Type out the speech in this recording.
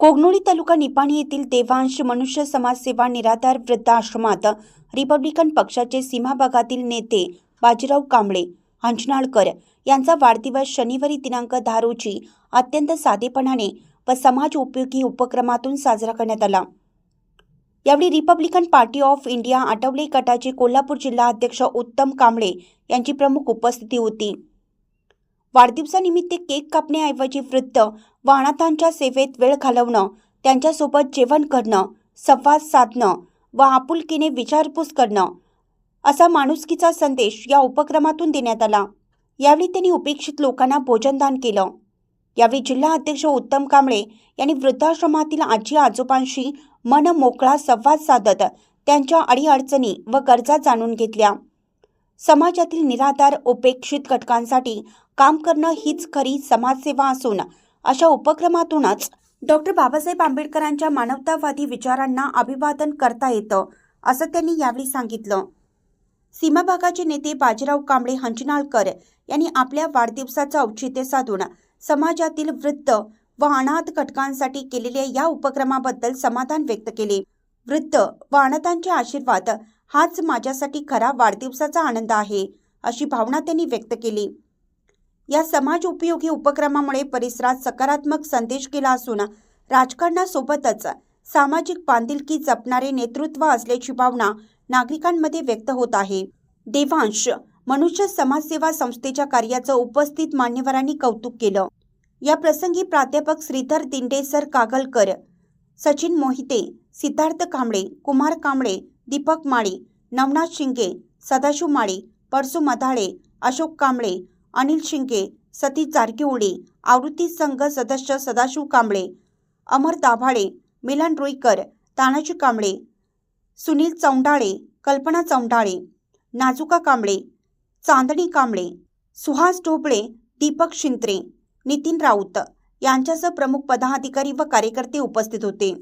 कोगनोळी तालुका निपाणी येथील देवांश मनुष्य समाजसेवा निराधार वृद्धाश्रमात रिपब्लिकन पक्षाचे सीमाभागातील नेते बाजीराव कांबळे अंजनाळकर यांचा वाढदिवस शनिवारी दिनांक दहा रोजी अत्यंत साधेपणाने व समाज उपयोगी उपक्रमातून साजरा करण्यात आला. यावेळी Republican Party of India Athawale गटाचे कोल्हापूर जिल्हा अध्यक्ष उत्तम कांबळे यांची प्रमुख उपस्थिती होती. वाढदिवसानिमित्त केक कापण्याऐवजी वृद्ध व सेवेत वेळ घालवणं त्यांच्यासोबत जेवण करणं संवाद साधणं व आपुलकीने विचारपूस करणं असा माणुसकीचा संदेश या उपक्रमातून देण्यात आला. यावेळी त्यांनी उपेक्षित लोकांना भोजनदान केलं. यावेळी जिल्हा अध्यक्ष उत्तम कांबळे यांनी वृद्धाश्रमातील आजी आजोबांशी मन मोकळा संवाद साधत त्यांच्या अडीअडचणी व गरजा जाणून घेतल्या. समाजातील निराधार उपेक्षित घटकांसाठी काम करणं हीच खरी समाजसेवा असून अशा उपक्रमातूनच डॉक्टर बाबासाहेब आंबेडकरांच्या मानवतावादी विचारांना अभिवादन करता येतं असं त्यांनी यावेळी सांगितलं. सीमाभागाचे नेते बाजीराव कांबळे हंचनाळकर यांनी आपल्या वाढदिवसाचं औचित्य साधून समाजातील वृद्ध व अनाथ घटकांसाठी केलेल्या या उपक्रमाबद्दल समाधान व्यक्त केले. वृद्ध व अनाथांचे आशीर्वाद हाच माझ्यासाठी खरा वाढदिवसाचा आनंद आहे अशी भावना त्यांनी व्यक्त केली. या समाज उपयोगी उपक्रमामुळे परिसरात सकारात्मक संदेश गेला असून राजकारणासोबतच सामाजिक बांधिलकी जपणारे नेतृत्व असल्याची भावना नागरिकांमध्ये व्यक्त होत आहे. देवांश मनुष्य समाजसेवा संस्थेच्या कार्याचं उपस्थित मान्यवरांनी कौतुक केलं. या प्रसंगी प्राध्यापक श्रीधर दिंडेसर कागलकर सचिन मोहिते सिद्धार्थ कांबळे कुमार कांबळे दीपक माळी नवनाथ शिंगे सदाशिव माळी परसू मधाळे अशोक कांबळे अनिल शिंके सतीश जारकिहोळी आवृत्ती संघ सदस्य सदाशिव कांबळे अमर दाभाळे मिलन रुईकर तानाजी कांबळे सुनील चौंडाळे कल्पना चौंडाळे नाजुका कांबळे चांदणी कांबळे सुहास ढोबळे दीपक शिंत्रे नितीन राऊत यांच्यासह प्रमुख पदाधिकारी व कार्यकर्ते उपस्थित होते.